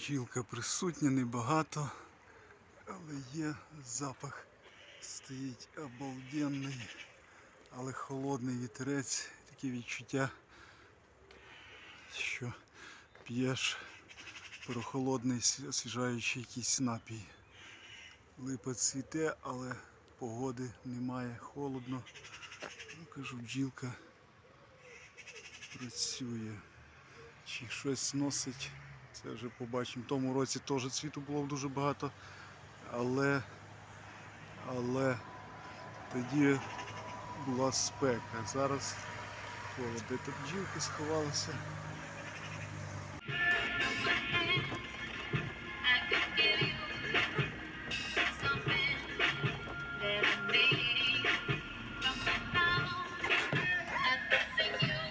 Бджілка присутня, небагато, але є запах. Стоїть обалденний, але холодний вітерець, таке відчуття, що п'єш прохолодний освіжаючий якийсь напій. Липа цвіте, але погоди немає, холодно. Ну, кажу, бджілка працює. Чи щось носить, це вже побачимо. В тому році теж цвіту було дуже багато, але, але тоді була спека. Зараз холод. Де тут бджілки сховалися.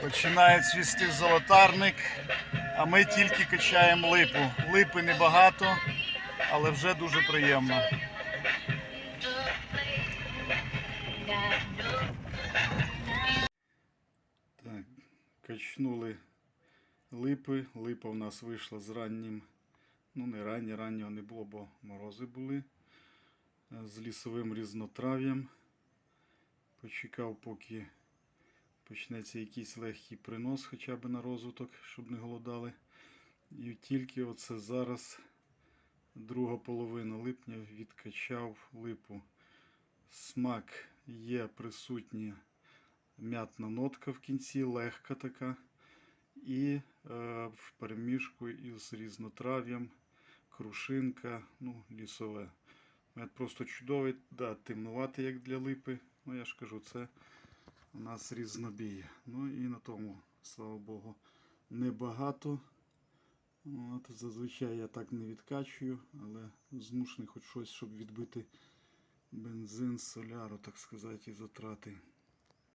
Починає цвісти золотарник, а ми тільки качаємо липу. Липи небагато, але вже дуже приємно. Так, качнули липи. Липа у нас вийшла з раннім. Ну, не раннє, раннього не було, бо морози були. Е, З лісовим різнотрав'ям. Почекав, поки почнеться якийсь легкий принос хоча б на розвиток, щоб не голодали. І тільки оце зараз, друга половина липня, відкачав липу. Смак є присутня м'ятна нотка в кінці, легка така. І е, в переміжку із різнотрав'ям, крушинка, ну, лісове. Мед просто чудовий, да, темнуватий, як для липи. Ну, я ж кажу, це у нас різнобій. Ну і на тому, слава Богу, небагато. От, зазвичай я так не відкачую, але змушений хоч щось, щоб відбити бензин, соляру, так сказати, і затрати.